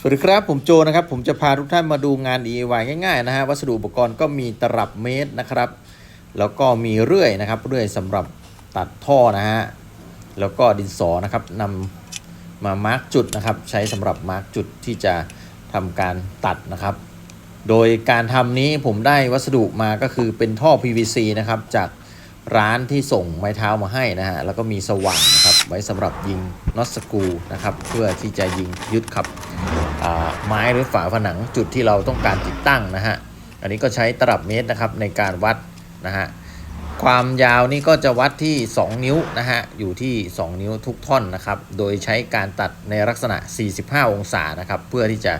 สวัสดีครับ ผมโจนะครับ ผมจะพาทุกท่านมาดูงาน DIY ง่ายๆนะฮะวัสดุอุปกรณ์ก็มีตลับเมตรนะครับ แล้วก็มีเรื่อยนะครับเรื่อยสำหรับตัดท่อนะฮะแล้วก็ดินสอนะครับนำมามาร์กจุดนะครับ ใช้สำหรับมาร์กจุดที่จะทำการตัดนะครับ โดยการทำนี้ผมได้วัสดุมาก็คือเป็นท่อ PVC นะครับจาก ร้านที่ส่งไม้เท้ามาให้นะฮะแล้วก็มีสว่านนะครับไว้สำหรับยิงน็อตสกูนะครับเพื่อที่จะยิงยึดขับไม้หรือฝาผนังจุดที่เราต้องการติดตั้งนะฮะอันนี้ก็ใช้ตลับเมตรนะครับในการวัดนะฮะความยาวนี่ก็จะวัดที่ 2 นิ้วนะฮะอยู่ที่ 2 นิ้วทุกท่อนนะครับโดยใช้การตัดในลักษณะ 45 องศานะครับเพื่อที่จะ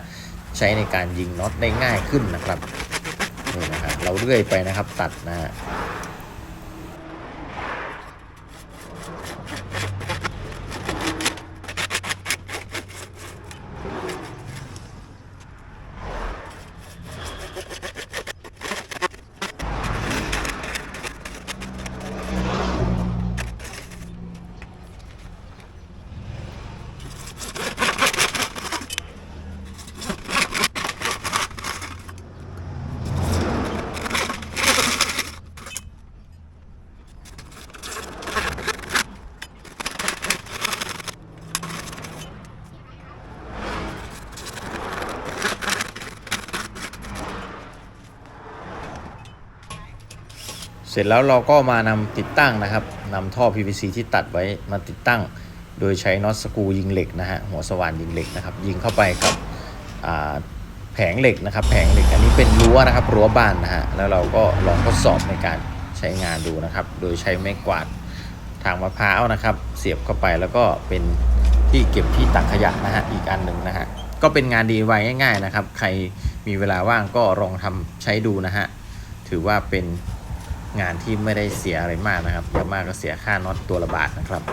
ใช้ในการยิงน็อตได้ง่ายขึ้นนะครับนี่นะฮะเราเลื่อยไปนะครับตัดนะฮะ เสร็จแล้วเราก็มานำติดตั้งนะครับนำท่อ PVC ที่ตัดไว้มาติดตั้ง โดยใช้น็อตสกูยิงเหล็กนะฮะหัวสว่านยิงเหล็กนะครับ ยิงเข้าไปกับแผงเหล็กนะครับ แผงเหล็กอันนี้เป็นรั้วนะครับรั้วบ้านนะฮะแล้วเราก็ลองทดสอบในการใช้งานดูนะครับ โดยใช้ไม้กวาดทางมะพร้าวนะครับ เสียบเข้าไปแล้วก็เป็นที่เก็บที่ตักขยะนะฮะอีกอันหนึ่งนะฮะก็เป็นงาน DIY ง่าย ๆนะครับ ใครมีเวลาว่างก็ลองทำใช้ดูนะฮะถือว่าเป็น งานที่ไม่ได้เสียอะไรมากนะครับเยอะมากก็เสียค่าน็อตตัวละบาทนะครับ